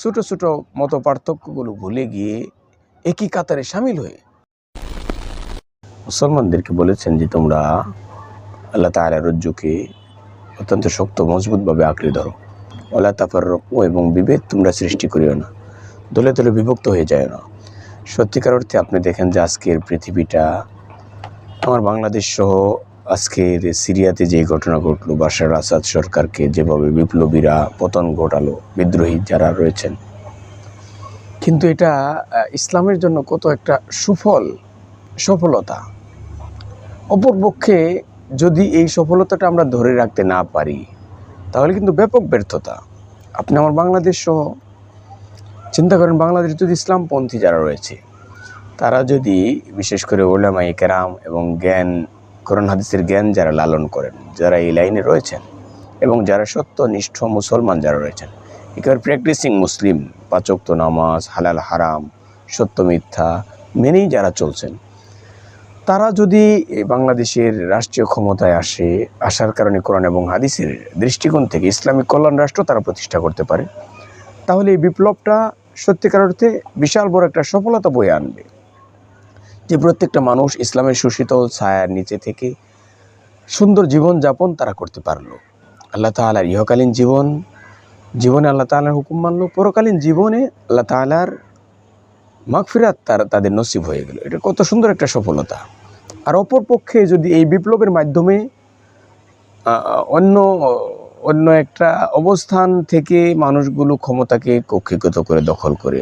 ছোট ছোট মত পার্থক্যগুলো ভুলে গিয়ে একই কাতারে সামিল হয়ে। মুসলমানদেরকে বলেছেন যে তোমরা আল্লাহ তাআলা রজ্জুকে অত্যন্ত শক্ত, মজবুতভাবে আঁকড়ে ধরো। আল্লাহ তাফার এবং বিভেদ তোমরা সৃষ্টি করিও না। দলে দলে বিভক্ত হয়ে যায় না। সত্যিকার অর্থে আপনি দেখেন যে আজকের পৃথিবীটা, আমার বাংলাদেশ সহ আজকের সিরিয়াতে যে ঘটনা ঘটলো বাশার আসাদ সরকারকে যেভাবে বিপ্লবীরা পতন ঘটালো, বিদ্রোহী যারা রয়েছেন। কিন্তু এটা ইসলামের জন্য কত একটা সুফল, সফলতা। অপরপক্ষে যদি এই সফলতাটা আমরা ধরে রাখতে না পারি, তাহলে কিন্তু ব্যাপক ব্যর্থতা। আপনি আমার বাংলাদেশ সহ, চিন্তা করেন বাংলাদেশ যদি ইসলামপন্থী যারা রয়েছে, তারা যদি বিশেষ করে ওলামাই কেরাম এবং জ্ঞান কোরআন হাদিসের জ্ঞান যারা লালন করেন, যারা এই লাইনে রয়েছেন এবং যারা সত্যনিষ্ঠ মুসলমান যারা রয়েছেন, একেবারে প্র্যাকটিসিং মুসলিম পাচক্ত নামাজ, হালাল, হারাম, সত্য, মিথ্যা মেনেই যারা চলছেন, তারা যদি বাংলাদেশের রাষ্ট্রীয় ক্ষমতায় আসে, আসার কারণে কোরআন এবং হাদিসের দৃষ্টিকোণ থেকে ইসলামিক কল্যাণ রাষ্ট্র তারা প্রতিষ্ঠা করতে পারে, তাহলে এই বিপ্লবটা সত্যিকার অর্থে বিশাল বড় একটা সফলতা বয়ে আনবে। যে প্রত্যেকটা মানুষ ইসলামের সুশীতল ছায়ার নিচে থেকে সুন্দর জীবন যাপন তারা করতে পারল। আল্লাহ তালার ইহকালীন জীবন, জীবনে আল্লাহ তালার হুকুম মানলো, পরকালীন জীবনে আল্লাহ তালার মাগফিরাত তার, তাদের নসিব হয়ে গেল। এটা কত সুন্দর একটা সফলতা। আর অপর পক্ষে যদি এই বিপ্লবের মাধ্যমে অন্য অন্য একটা অবস্থান থেকে মানুষগুলো ক্ষমতাকে কক্ষিগত করে দখল করে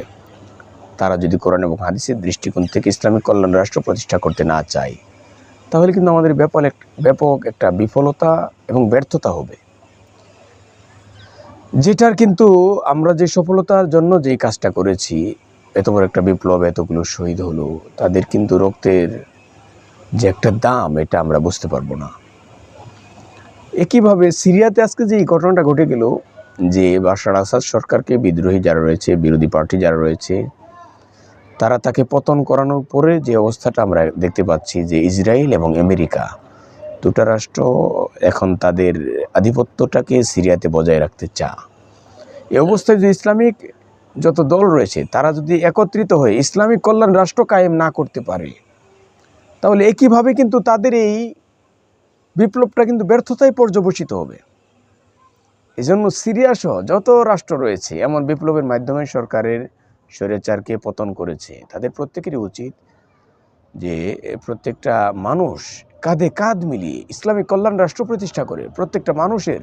তারা যদি কোরআন এবং হাদিসের দৃষ্টিকোণ থেকে ইসলামিক কল্যাণ রাষ্ট্র প্রতিষ্ঠা করতে না চায়, তাহলে কিন্তু আমাদের ব্যাপক ব্যাপক একটা বিফলতা এবং ব্যর্থতা হবে। যেটার কিন্তু আমরা যে সফলতার জন্য যেই কাজটা করেছি, এত বড় একটা বিপ্লব, এতগুলো শহীদ হলো, তাদের কিন্তু রক্তের যে একটা দাম, এটা আমরা বুঝতে পারব না। একইভাবে সিরিয়াতে আজকে যে এই ঘটনাটা ঘটে গেল, যে বাশার আসাদ সরকারকে বিদ্রোহী যারা রয়েছে, বিরোধী পার্টি যারা রয়েছে তারা তাকে পতন করানোর পরে যে অবস্থাটা আমরা দেখতে পাচ্ছি যে ইসরায়েল এবং আমেরিকা, দুটা রাষ্ট্র এখন তাদের আধিপত্যটাকে সিরিয়াতে বজায় রাখতে চা এই অবস্থায় যে ইসলামিক যত দল রয়েছে, তারা যদি একত্রিত হয়ে ইসলামিক কল্যাণ রাষ্ট্র কায়েম না করতে পারে, তাহলে একইভাবে কিন্তু তাদের এই বিপ্লবটা কিন্তু ব্যর্থতায় পর্যবসিত হবে। এই জন্য সিরিয়া সহ যত রাষ্ট্র রয়েছে, এমন বিপ্লবের মাধ্যমে সরকারের স্বৈরাচারকে পতন করেছে। তাদের প্রত্যেকেরই উচিত যে প্রত্যেকটা মানুষ কাঁধে কাঁধ মিলিয়ে ইসলামিক কল্যাণ রাষ্ট্র প্রতিষ্ঠা করে। প্রত্যেকটা মানুষের,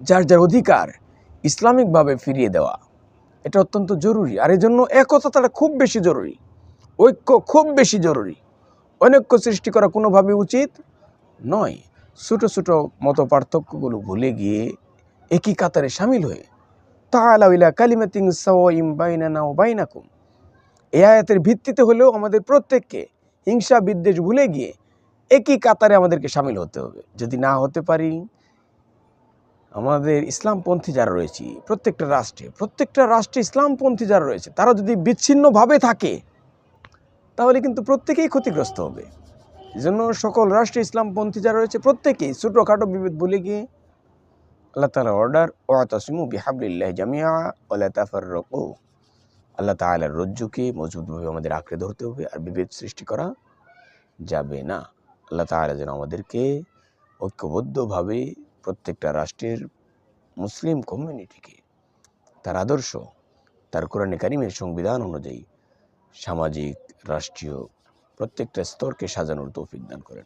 যার যার অধিকার ইসলামিকভাবে ফিরিয়ে দেওয়া, এটা অত্যন্ত জরুরি। আর এই জন্য একতাটা খুব বেশি জরুরি, ঐক্য খুব বেশি জরুরি। অনৈক্য সৃষ্টি করা কোনোভাবে উচিত নয়। ছোটো ছোটো মত পার্থক্যগুলো ভুলে গিয়ে একই কাতারে সামিল হয়ে তাআলাউ ইলা কালিমাতিন সাওয়াইম বাইনানা ওয়া বাইনাকুম। এই আয়াতের ভিত্তিতে হলেও আমাদের প্রত্যেককে হিংসা বিদ্বেষ ভুলে গিয়ে একই কাতারে আমাদেরকে সামিল হতে হবে। যদি না হতে পারি, আমাদের ইসলামপন্থী যারা রয়েছে, প্রত্যেকটা রাষ্ট্রে প্রত্যেকটা রাষ্ট্রে ইসলামপন্থী যারা রয়েছে, তারা যদি বিচ্ছিন্নভাবে থাকে, তাহলে কিন্তু প্রত্যেকেই ক্ষতিগ্রস্ত হবে। এই জন্য সকল রাষ্ট্রে ইসলামপন্থী যারা রয়েছে, প্রত্যেকেই ছোটোখাটো বিভেদ ভুলে গিয়ে আল্লাহ তালা অর্ডার ওয়াতাসিমু বিহাবলিল্লাহ জামিয়া ওলা তাফার রকু আল্লাহ তালার রজ্জুকে মজবুতভাবে আমাদের আঁকড়ে ধরতে হবে, আর বিভেদ সৃষ্টি করা যাবে না। আল্লাহ তালা যেন আমাদেরকে ঐক্যবদ্ধভাবে প্রত্যেকটা রাষ্ট্রের মুসলিম কমিউনিটিকে তার আদর্শ, তার কোরআনে কারিমের সংবিধান অনুযায়ী সামাজিক, রাষ্ট্রীয় প্রত্যেকটা স্তরকে সাজানোর তৌফিক দান করেন।